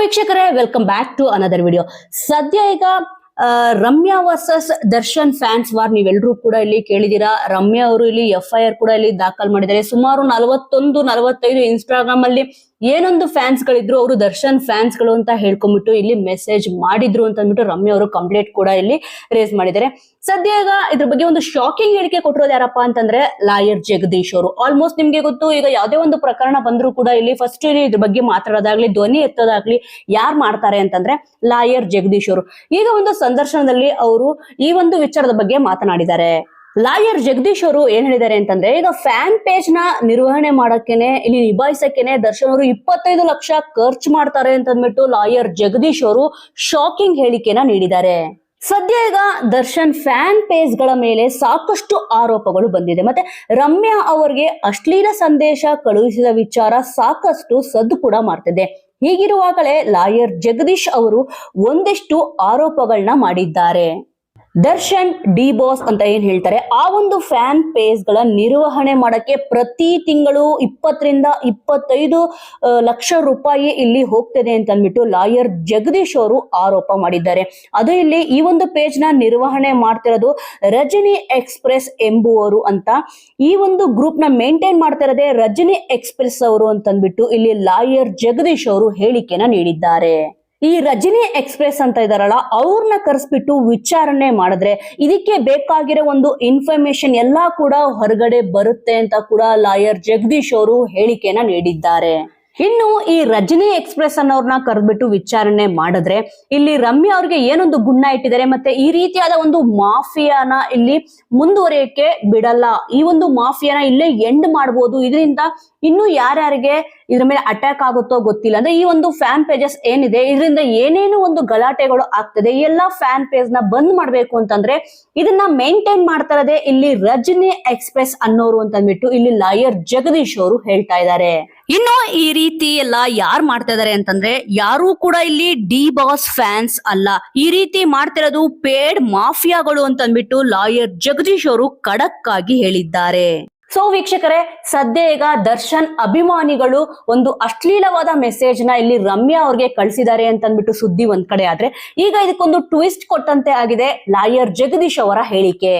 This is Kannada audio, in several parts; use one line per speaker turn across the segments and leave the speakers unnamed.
ವೀಕ್ಷಕರೇ welcome back to another video ಸದ್ಯ ಈಗ Ramya versus Darshan fans war ನೀವೆಲ್ಲರೂ ಕೂಡ ಇಲ್ಲಿ ಕೇಳಿದೀರಾ ರಮ್ಯಾ ಅವರು ಇಲ್ಲಿ ಎಫ್ ಐ ಆರ್ ಕೂಡ ಇಲ್ಲಿ ದಾಖಲ್ ಮಾಡಿದ್ದಾರೆ. ಸುಮಾರು ನಲವತ್ತೊಂದು ನಲವತ್ತೈದು ಇನ್ಸ್ಟಾಗ್ರಾಮ್ ಅಲ್ಲಿ ಏನೊಂದು ಫ್ಯಾನ್ಸ್ ಗಳಿದ್ರು ಅವರು ದರ್ಶನ್ ಫ್ಯಾನ್ಸ್ಗಳು ಅಂತ ಹೇಳ್ಕೊಂಡ್ಬಿಟ್ಟು ಇಲ್ಲಿ ಮೆಸೇಜ್ ಮಾಡಿದ್ರು ಅಂತ ಅಂದ್ಬಿಟ್ಟು ರಮ್ಯ ಅವರು ಕಂಪ್ಲೇಂಟ್ ಕೂಡ ಇಲ್ಲಿ ರೇಸ್ ಮಾಡಿದ್ದಾರೆ. ಸದ್ಯ ಇದ್ರ ಬಗ್ಗೆ ಒಂದು ಶಾಕಿಂಗ್ ಹೇಳಿಕೆ ಕೊಟ್ಟಿರೋದು ಯಾರಪ್ಪ ಅಂತಂದ್ರೆ ಲಾಯರ್ ಜಗದೀಶ್ ಅವರು. ಆಲ್ಮೋಸ್ಟ್ ನಿಮ್ಗೆ ಗೊತ್ತು, ಈಗ ಯಾವುದೇ ಒಂದು ಪ್ರಕರಣ ಬಂದ್ರು ಕೂಡ ಇಲ್ಲಿ ಫಸ್ಟ್ ಇದ್ರ ಬಗ್ಗೆ ಮಾತಾಡೋದಾಗ್ಲಿ, ಧ್ವನಿ ಎತ್ತೋದಾಗ್ಲಿ ಯಾರು ಮಾಡ್ತಾರೆ ಅಂತಂದ್ರೆ ಲಾಯರ್ ಜಗದೀಶ್ ಅವರು. ಈಗ ಒಂದು ಸಂದರ್ಶನದಲ್ಲಿ ಅವರು ಈ ಒಂದು ವಿಚಾರದ ಬಗ್ಗೆ ಮಾತನಾಡಿದ್ದಾರೆ. ಲಾಯರ್ ಜಗದೀಶ್ ಅವರು ಏನ್ ಹೇಳಿದ್ದಾರೆ ಅಂತಂದ್ರೆ, ಈಗ ಫ್ಯಾನ್ ಪೇಜ್ನ ನಿರ್ವಹಣೆ ಮಾಡಕ್ಕೆನೆ, ಇಲ್ಲಿ ನಿಭಾಯಿಸಕ್ಕೆನೆ ದರ್ಶನ್ ಅವರು ಇಪ್ಪತ್ತೈದು ಲಕ್ಷ ಖರ್ಚು ಮಾಡ್ತಾರೆ ಅಂತ ಅಂದ್ಬಿಟ್ಟು ಲಾಯರ್ ಜಗದೀಶ್ ಅವರು ಶಾಕಿಂಗ್ ಹೇಳಿಕೆನ ನೀಡಿದ್ದಾರೆ. ಸದ್ಯ ಈಗ ದರ್ಶನ್ ಫ್ಯಾನ್ ಪೇಜ್ಗಳ ಮೇಲೆ ಸಾಕಷ್ಟು ಆರೋಪಗಳು ಬಂದಿದೆ. ಮತ್ತೆ ರಮ್ಯಾ ಅವರಿಗೆ ಅಶ್ಲೀಲ ಸಂದೇಶ ಕಳುಹಿಸಿದ ವಿಚಾರ ಸಾಕಷ್ಟು ಸದ್ದು ಕೂಡ ಮಾಡ್ತಿದೆ. ಹೀಗಿರುವಾಗಲೇ ಲಾಯರ್ ಜಗದೀಶ್ ಅವರು ಒಂದಿಷ್ಟು ಆರೋಪಗಳನ್ನ ಮಾಡಿದ್ದಾರೆ. ದರ್ಶನ್, ಡಿ ಬಾಸ್ ಅಂತ ಏನ್ ಹೇಳ್ತಾರೆ, ಆ ಒಂದು ಫ್ಯಾನ್ ಪೇಜ್ಗಳ ನಿರ್ವಹಣೆ ಮಾಡಕ್ಕೆ ಪ್ರತಿ ತಿಂಗಳು ಇಪ್ಪತ್ತರಿಂದ ಇಪ್ಪತ್ತೈದು ಲಕ್ಷ ರೂಪಾಯಿ ಇಲ್ಲಿ ಹೋಗ್ತದೆ ಅಂತ ಅಂದ್ಬಿಟ್ಟು ಲಾಯರ್ ಜಗದೀಶ್ ಅವರು ಆರೋಪ ಮಾಡಿದ್ದಾರೆ. ಅದು ಇಲ್ಲಿ ಈ ಒಂದು ಪೇಜ್ನ ನಿರ್ವಹಣೆ ಮಾಡ್ತಿರೋದು ರಜನಿ ಎಕ್ಸ್ಪ್ರೆಸ್ ಎಂಬುವರು ಅಂತ. ಈ ಒಂದು ಗ್ರೂಪ್ನ ಮೇಂಟೈನ್ ಮಾಡ್ತಾ ಇರೋದೇ ರಜನಿ ಎಕ್ಸ್ಪ್ರೆಸ್ ಅವರು ಅಂತ ಅಂದ್ಬಿಟ್ಟು ಇಲ್ಲಿ ಲಾಯರ್ ಜಗದೀಶ್ ಅವರು ಹೇಳಿಕೆನ ನೀಡಿದ್ದಾರೆ. ಈ ರಜನಿ ಎಕ್ಸ್ಪ್ರೆಸ್ ಅಂತ ಇದಾರಲ್ಲ ಅವ್ರನ್ನ ಕರೆಸ್ಬಿಟ್ಟು ವಿಚಾರಣೆ ಮಾಡಿದ್ರೆ ಇದಕ್ಕೆ ಬೇಕಾಗಿರೋ ಒಂದು ಇನ್ಫಾರ್ಮೇಶನ್ ಎಲ್ಲಾ ಕೂಡ ಹೊರಗಡೆ ಬರುತ್ತೆ ಅಂತ ಕೂಡ ಲಾಯರ್ ಜಗದೀಶ್ ಅವರು ಹೇಳಿಕೆನ ನೀಡಿದ್ದಾರೆ. ಇನ್ನು ಈ ರಜನಿ ಎಕ್ಸ್ಪ್ರೆಸ್ ಅನ್ನೋರ್ನ ಕರೆದ್ಬಿಟ್ಟು ವಿಚಾರಣೆ ಮಾಡಿದ್ರೆ ಇಲ್ಲಿ ರಮ್ಯಾ ಅವ್ರಿಗೆ ಏನೊಂದು ಗುಣ ಇಟ್ಟಿದ್ದಾರೆ ಮತ್ತೆ ಈ ರೀತಿಯಾದ ಒಂದು ಮಾಫಿಯಾನ ಇಲ್ಲಿ ಮುಂದುವರಿಯಕ್ಕೆ ಬಿಡಲ್ಲ. ಈ ಒಂದು ಮಾಫಿಯಾನ ಇಲ್ಲೇ ಎಂಡ್ ಮಾಡಬಹುದು ಇದರಿಂದ ಇನ್ನು ಯಾರ್ಯಾರಿಗೆ ಇದ್ರ ಮೇಲೆ ಅಟ್ಯಾಕ್ ಆಗುತ್ತೋ ಗೊತ್ತಿಲ್ಲ. ಅಂದ್ರೆ ಈ ಒಂದು ಫ್ಯಾನ್ ಪೇಜಸ್ ಏನಿದೆ, ಇದರಿಂದ ಏನೇನು ಒಂದು ಗಲಾಟೆಗಳು ಆಗ್ತದೆ ಎಲ್ಲಾ ಫ್ಯಾನ್ ಪೇಜ್ನ ಬಂದ್ ಮಾಡ್ಬೇಕು ಅಂತಂದ್ರೆ ಇದನ್ನ ಮೇಂಟೈನ್ ಮಾಡ್ತಾ ಇರೋದೇ ಇಲ್ಲಿ ರಜನಿ ಎಕ್ಸ್ಪ್ರೆಸ್ ಅನ್ನೋರು ಅಂತ ಅಂದ್ಬಿಟ್ಟು ಇಲ್ಲಿ ಲಾಯರ್ ಜಗದೀಶ್ ಅವರು ಹೇಳ್ತಾ ಇದ್ದಾರೆ. ಇನ್ನು ಈ ರೀತಿ ಎಲ್ಲ ಯಾರು ಮಾಡ್ತಾ ಇದಾರೆ ಅಂತಂದ್ರೆ ಯಾರು ಕೂಡ ಇಲ್ಲಿ ಡಿ ಬಾಸ್ ಫ್ಯಾನ್ಸ್ ಅಲ್ಲ. ಈ ರೀತಿ ಮಾಡ್ತಿರೋದು ಪೇಡ್ ಮಾಫಿಯಾಗಳು ಅಂತ ಅಂದ್ಬಿಟ್ಟು ಲಾಯರ್ ಜಗದೀಶ್ ಅವರು ಖಡಕ್ ಆಗಿ ಹೇಳಿದ್ದಾರೆ. ಸೊ ವೀಕ್ಷಕರೇ, ಸದ್ಯ ಈಗ ದರ್ಶನ್ ಅಭಿಮಾನಿಗಳು ಒಂದು ಅಶ್ಲೀಲವಾದ ಮೆಸೇಜ್ನ ಇಲ್ಲಿ ರಮ್ಯಾ ಅವ್ರಿಗೆ ಕಳಿಸಿದ್ದಾರೆ ಅಂತ ಅಂದ್ಬಿಟ್ಟು ಸುದ್ದಿ ಒಂದ್ ಕಡೆ ಆದ್ರೆ, ಈಗ ಇದಕ್ಕೊಂದು ಟ್ವಿಸ್ಟ್ ಕೊಟ್ಟಂತೆ ಆಗಿದೆ ಲಾಯರ್ ಜಗದೀಶ್ ಅವರ ಹೇಳಿಕೆ.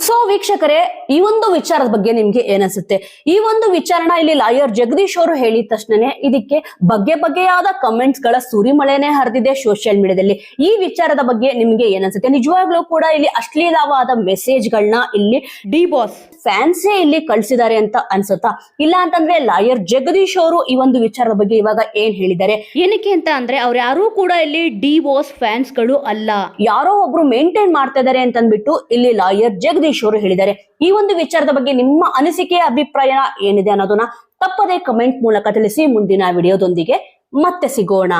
ಸೊ ವೀಕ್ಷಕರೇ ಈ ಒಂದು ವಿಚಾರದ ಬಗ್ಗೆ ನಿಮ್ಗೆ ಏನನ್ಸುತ್ತೆ? ಈ ಒಂದು ವಿಚಾರಣ ಇಲ್ಲಿ ಲಾಯರ್ ಜಗದೀಶ್ ಅವರು ಹೇಳಿದ ತಕ್ಷಣನೇ ಇದಕ್ಕೆ ಬಗ್ಗೆ ಬಗೆಯಾದ ಕಮೆಂಟ್ಸ್ಗಳ ಸುರಿಮಳೆನೆ ಹರಿದಿದೆ ಸೋಷಿಯಲ್ ಮೀಡಿಯಾದಲ್ಲಿ. ಈ ವಿಚಾರದ ಬಗ್ಗೆ ನಿಮ್ಗೆ ಏನನ್ಸುತ್ತೆ? ನಿಜವಾಗ್ಲೂ ಕೂಡ ಇಲ್ಲಿ ಅಶ್ಲೀಲವಾದ ಮೆಸೇಜ್ ಗಳನ್ನ ಇಲ್ಲಿ ಡಿ ಬಾಸ್. ಫ್ಯಾನ್ಸೇ ಇಲ್ಲಿ ಕಳ್ಸಿದ್ದಾರೆ ಅಂತ ಅನ್ಸುತ್ತಾ? ಇಲ್ಲ ಅಂತಂದ್ರೆ ಲಾಯರ್ ಜಗದೀಶ್ ಅವರು ಈ ಒಂದು ವಿಚಾರದ ಬಗ್ಗೆ ಇವಾಗ ಏನ್ ಹೇಳಿದ್ದಾರೆ? ಏನಕ್ಕೆ ಅಂತ ಅಂದ್ರೆ ಅವ್ರು ಯಾರು ಕೂಡ ಇಲ್ಲಿ ಡಿ ಬಾಸ್ ಫ್ಯಾನ್ಸ್ಗಳು ಅಲ್ಲ. ಯಾರೋ ಒಬ್ರು ಮೇಂಟೈನ್ ಮಾಡ್ತಾ ಇದಾರೆ ಅಂತ ಅಂದ್ಬಿಟ್ಟು ಇಲ್ಲಿ ಲಾಯರ್ ಜಗದೀಶ್ ಅವರು ಹೇಳಿದ್ದಾರೆ. ಈ ಒಂದು ವಿಚಾರದ ಬಗ್ಗೆ ನಿಮ್ಮ ಅನಿಸಿಕೆ, ಅಭಿಪ್ರಾಯ ಏನಿದೆ ಅನ್ನೋದನ್ನ ತಪ್ಪದೇ ಕಮೆಂಟ್ ಮೂಲಕ ತಿಳಿಸಿ ಮುಂದಿನ ವಿಡಿಯೋದೊಂದಿಗೆ ಮತ್ತೆ ಸಿಗೋಣ.